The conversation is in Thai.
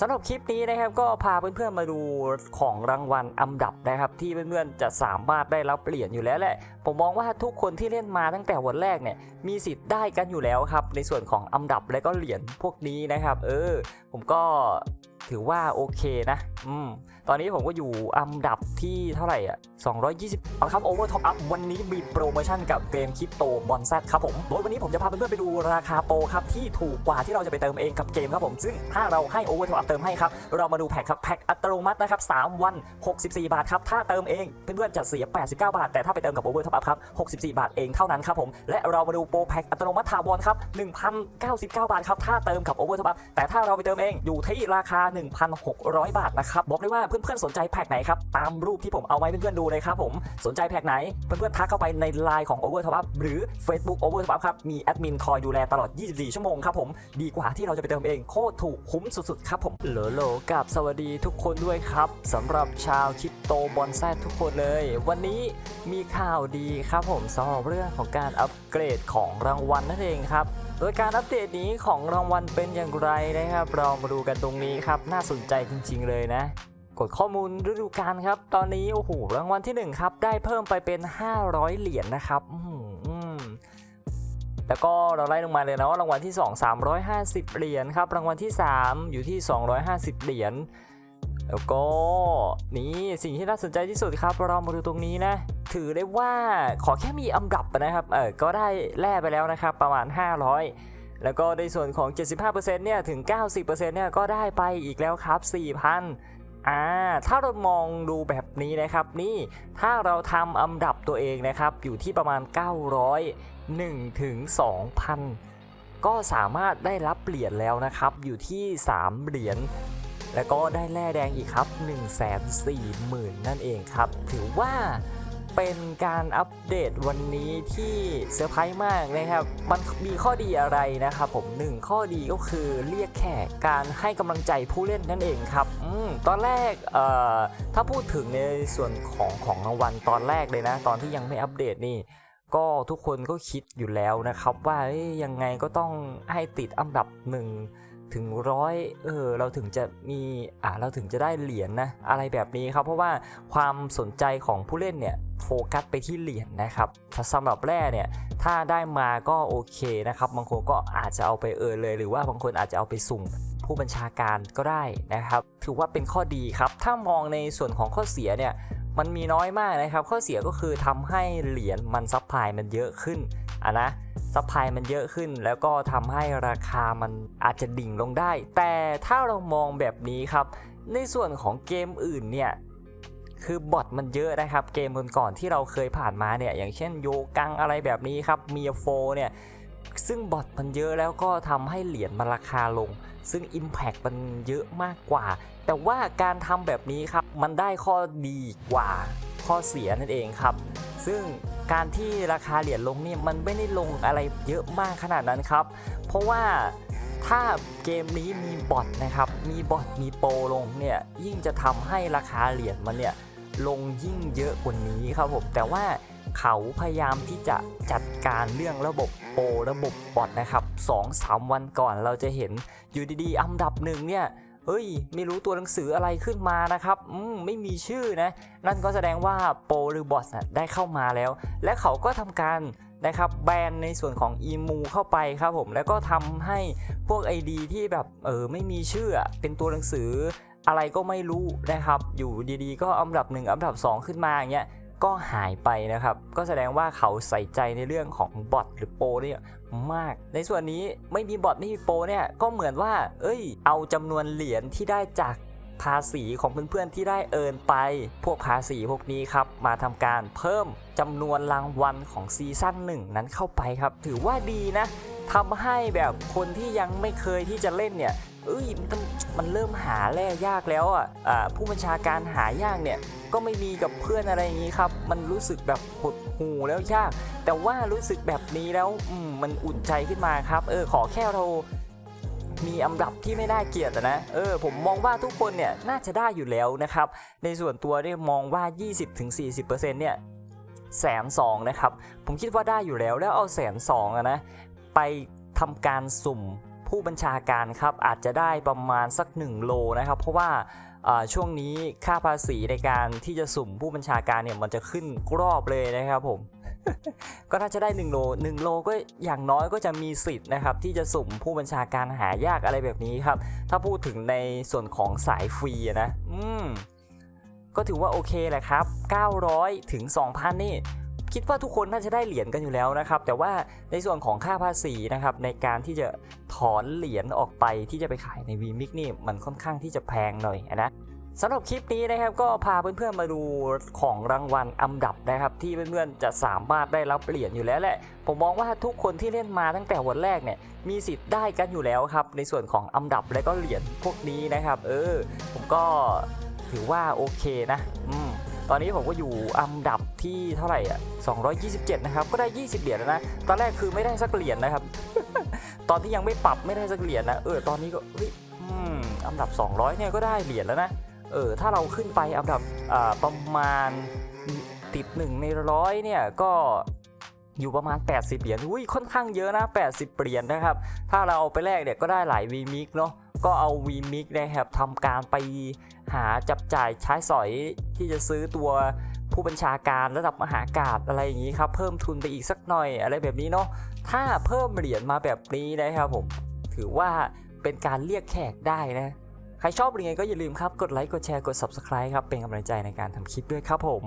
สำหรับคลิปนี้นะครับก็พาเพื่อนๆมาดูของรางวัลอันดับนะครับ ที่เพื่อนๆจะสามารถได้รับเหรียญอยู่แล้วแหละผมมองว่าทุกคนที่เล่นมาตั้งแต่วันแรกเนี่ยมีสิทธิ์ได้กันอยู่แล้วครับในส่วนของอันดับและก็เหรียญพวกนี้นะครับ เออ ผมก็ ถือว่าโอเคนะ อืม ตอนนี้ผมก็อยู่อันดับที่เท่าไหร่อะ 220เอาครับโอเวอร์ท็อปอัพวันนี้มีโปรโมชั่นกับเกมคริปโตบอลแซดครับผมโดยวันนี้ผมจะพาเพื่อนๆไปดูราคาโปรครับที่ถูกกว่าที่เราจะไปเติมเองกับเกมครับผม ซึ่งถ้าเราให้โอเวอร์ท็อปอัพเติมให้ครับ เรามาดูแพ็คครับแพ็คอัตโนมัตินะครับ 3 วัน 64 บาทครับ ถ้าเติมเองเพื่อนๆจะเสีย 89 บาท แต่ถ้าไปเติมกับโอเวอร์ท็อปอัพครับ 64 บาทเองเท่านั้นครับผม และเรามาดูโปรแพ็คอัตโนมัติถาวรครับ1,099 บาทครับถ้าเติมกับโอเวอร์ท็อปอัพแต่ถ้าเราไปเติมเองอยู่ที่ราคา1,600 บาทนะครับบอกเลยว่าเพื่อนๆสนใจแพ็คไหนครับตามรูปที่ผมเอาไว้เพื่อนๆดูเลยครับผมสนใจแพ็คไหนเพื่อนๆทักเข้าไปในไลน์ของ Over Top Up หรือ Facebook Over Top Up ครับมีแอดมินคอยดูแลตลอด 24 ชั่วโมงครับผมดีกว่าที่เราจะไปเติมเองโคตรถูกคุ้มสุดๆครับผมโหลโหลกับสวัสดีทุกคนด้วยครับสำหรับชาวคริปโตบอนแซดทุกคนเลย วันนี้มีข่าวดีครับผมสำหรับเรื่องของการอัปเกรดของรางวัลนั่นเองครับ โดยการอัปเดตนี้ของรางวัลเป็นอย่างไรนะครับ เรามาดูกันตรงนี้ครับ น่าสนใจจริง ๆ เลยนะ กดข้อมูลฤดูกาลครับ ตอนนี้โอ้โหรางวัลที่ 1 ครับ ได้เพิ่มไปเป็น 500 เหรียญนะครับแล้วก็เราไล่ลงมาเลยนะว่ารางวัลที่ 2 350 เหรียญครับ รางวัลที่ 3 อยู่ที่ 250 เหรียญ แล้วก็นี่สิ่งที่น่าสนใจที่สุดครับเรามาดูตรงนี้นะ ถือได้ว่าขอแค่มีอันดับนะครับเออก็ได้แล่ไปแล้วนะครับประมาณ 500 แล้วก็ในส่วนของ 75%เนี่ยถึง 90%เนี่ยก็ได้ไปอีกแล้วครับ 4,000อ่าถ้าเรามองดูแบบนี้นะครับนี่ถ้าเราทำอันดับตัวเองนะครับ อยู่ที่ประมาณ 901ถึง2,000 ก็สามารถได้รับเหรียญแล้วนะครับ อยู่ที่ 3 เหรียญ แล้วก็ได้แร่แดงอีกครับ 1 4 0 0 0 0 นั่นเองครับ ถือว่าเป็นการอัปเดตวันนี้ที่เซอร์ไพรส์มากนะครับ มันมีข้อดีอะไรนะครับผมหนึ่งข้อดีก็คือเรียกแขกการให้กำลังใจผู้เล่นนั่นเองครับอมตอนแรกถ้าพูดถึงในส่วนของของรางวัลตอนแรกเลยนะ ตอนที่ยังไม่อัปเดตนี่ก็ทุกคนก็คิดอยู่แล้วนะครับ ว่ายังไงก็ต้องให้ติดอันดับหนึ่ง ถึงร้อยเออเราถึงจะมีอ่าเราถึงจะได้เหรียญนะอะไรแบบนี้ครับ เพราะว่าความสนใจของผู้เล่นเนี่ยโฟกัสไปที่เหรียญนะครับถ้าสำหรับแร่เนี่ยถ้าได้มาก็โอเคนะครับ บางคนก็อาจจะเอาไปเออเลย หรือว่าบางคนอาจจะเอาไปสุ่มผู้บัญชาการก็ได้นะครับ ถือว่าเป็นข้อดีครับ ถ้ามองในส่วนของข้อเสียเนี่ยมันมีน้อยมากนะครับ ข้อเสียก็คือทำให้เหรียญมันซัพพลายมันเยอะขึ้น อะนะซัพพลายมันเยอะขึ้น แล้วก็ทำให้ราคามันอาจจะดิ่งลงได้ แต่ถ้าเรามองแบบนี้ครับ ในส่วนของเกมอื่นเนี่ยคือบอทมันเยอะนะครับ เกมก่อนๆที่เราเคยผ่านมาเนี่ยอย่างเช่นโยกังอะไรแบบนี้ครับเมียโฟเนี่ยซึ่งบอทมันเยอะแล้วก็ทำให้เหรียญมันราคาลง ซึ่ง Impact มันเยอะมากกว่า แต่ว่าการทำแบบนี้ครับ มันได้ข้อดีกว่าข้อเสียนั่นเองครับ ซึ่ง การที่ราคาเหรียญลงเนี่ยมันไม่ได้ลงอะไรเยอะมากขนาดนั้นครับ เพราะว่าถ้าเกมนี้มีบอทนะครับ มีบอทมีโปรลงเนี่ยยิ่งจะทำให้ราคาเหรียญมันเนี่ยลงยิ่งเยอะกว่านี้ครับผมแต่ว่าเขาพยายามที่จะจัดการเรื่องระบบโปรระบบบอทนะครับ2-3 วันก่อนเราจะเห็นอยู่ดีๆอันดับหนึ่งเนี่ย เฮ้ย ไม่รู้ตัวหนังสืออะไรขึ้นมานะครับ อืม ไม่มีชื่อนะ นั่นก็แสดงว่าโปรหรือบอทนะได้เข้ามาแล้ว และเขาก็ทำการนะครับแบนในส่วนของอีมูเข้าไปครับผม แล้วก็ทำให้พวก ID ที่แบบ เออ ไม่มีชื่อ เป็นตัวหนังสืออะไรก็ไม่รู้นะครับ อยู่ดีๆ ก็อันดับ 1 อันดับ 2 ขึ้นมาอย่างเงี้ย ก็หายไปนะครับ ก็แสดงว่าเขาใส่ใจในเรื่องของบอทหรือโปรเนี่ยมาก ในส่วนนี้ไม่มีบอทไม่มีโปรเนี่ยก็เหมือนว่า เอ้ย เอาจำนวนเหรียญที่ได้จากภาษีของเพื่อนๆที่ได้เอินไป พวกภาษีพวกนี้ครับ มาทำการเพิ่มจำนวนรางวัลของซีซั่นหนึ่งนั้นเข้าไปครับ ถือว่าดีนะทำให้แบบคนที่ยังไม่เคยที่จะเล่นเนี่ย เอ้ยมันมันเริ่มหาแร่ยากแล้วอะอ่าผู้บัญชาการหายากเนี่ยก็ไม่มีกับเพื่อนอะไรอย่างนี้ครับ มันรู้สึกแบบหดหูแล้วยาก แต่ว่ารู้สึกแบบนี้แล้วมมันอุ่นใจขึ้นมาครับ เออขอแค่เรามีอันดับที่ไม่น่าเกลียดนะ เออ ผมมองว่าทุกคนเนี่ยน่าจะได้อยู่แล้วนะครับ ในส่วนตัวเนี่ยมองว่า 20-40%เนี่ยแสนสองนะครับ ผมคิดว่าได้อยู่แล้วแล้วเอาแสนสองอะนะ ไปทำการสุ่ม ผู้บัญชาการครับอาจจะได้ประมาณสัก 1 โลนะครับ เพราะว่าช่วงนี้ค่าภาษีในการที่จะสุ่มผู้บัญชาการเนี่ยมันจะขึ้นรอบเลยนะครับผม ก็น่าจะได้ 1 โล 1 โลก็อย่างน้อยก็จะมีสิทธิ์นะครับ ที่จะสุ่มผู้บัญชาการหายากอะไรแบบนี้ครับ ถ้าพูดถึงในส่วนของสายฟรีนะ อืมก็ถือว่าโอเคแหละครับ 900 ถึง 2,000 นี่ คิดว่าทุกคนน่าจะได้เหรียญกันอยู่แล้วนะครับ แต่ว่าในส่วนของค่าภาษีนะครับในการที่จะถอนเหรียญออกไปที่จะไปขายใน VMix นี่มันค่อนข้างที่จะแพงหน่อยนะสำหรับคลิปนี้นะครับก็พาเพื่อนๆมาดูของรางวัลอันดับนะครับ ที่เพื่อนๆจะสามารถได้รับเหรียญอยู่แล้วแหละ ผมมองว่าทุกคนที่เล่นมาตั้งแต่วันแรกเนี่ยมีสิทธิ์ได้กันอยู่แล้วครับในส่วนของอันดับและก็เหรียญพวกนี้นะครับ เออผมก็ถือว่าโอเคนะอืม ตอนนี้ผมก็อยู่อันดับที่เท่าไหร่อะ227 นะครับ ก็ได้ 20 เหรียญแล้วนะ ตอนแรกคือไม่ได้สักเหรียญนะครับ ตอนที่ยังไม่ปรับไม่ได้สักเหรียญนะ เออ ตอนนี้ก็เฮ้ยอืมอันดับ 200 เนี่ยก็ได้เหรียญแล้วนะ เออ ถ้าเราขึ้นไปอันดับประมาณติดหนึ่งในร้อยเนี่ยก็อยู่ประมาณ 80 เหรียญ อุ้ย ค่อนข้างเยอะนะ 80 เหรียญนะครับ ถ้าเราเอาไปแลกเนี่ยก็ได้หลาย v m i x เนาะ ก็เอา v m i x นะครับทำการไปหาจับจ่ายใช้สอยที่จะซื้อตัวผู้บัญชาการระดับมหากาศอะไรอย่างนี้ครับ เพิ่มทุนไปอีกสักหน่อยอะไรแบบนี้เนาะถ้าเพิ่มเหรียญมาแบบนี้นะครับผม ถือว่าเป็นการเรียกแขกได้นะ ใครชอบยังไงก็อย่าลืมครับ กดไลค์กดแชร์กด Subscribe ครับ เป็นกำลังใจในการทำคลิปด้วยครับผม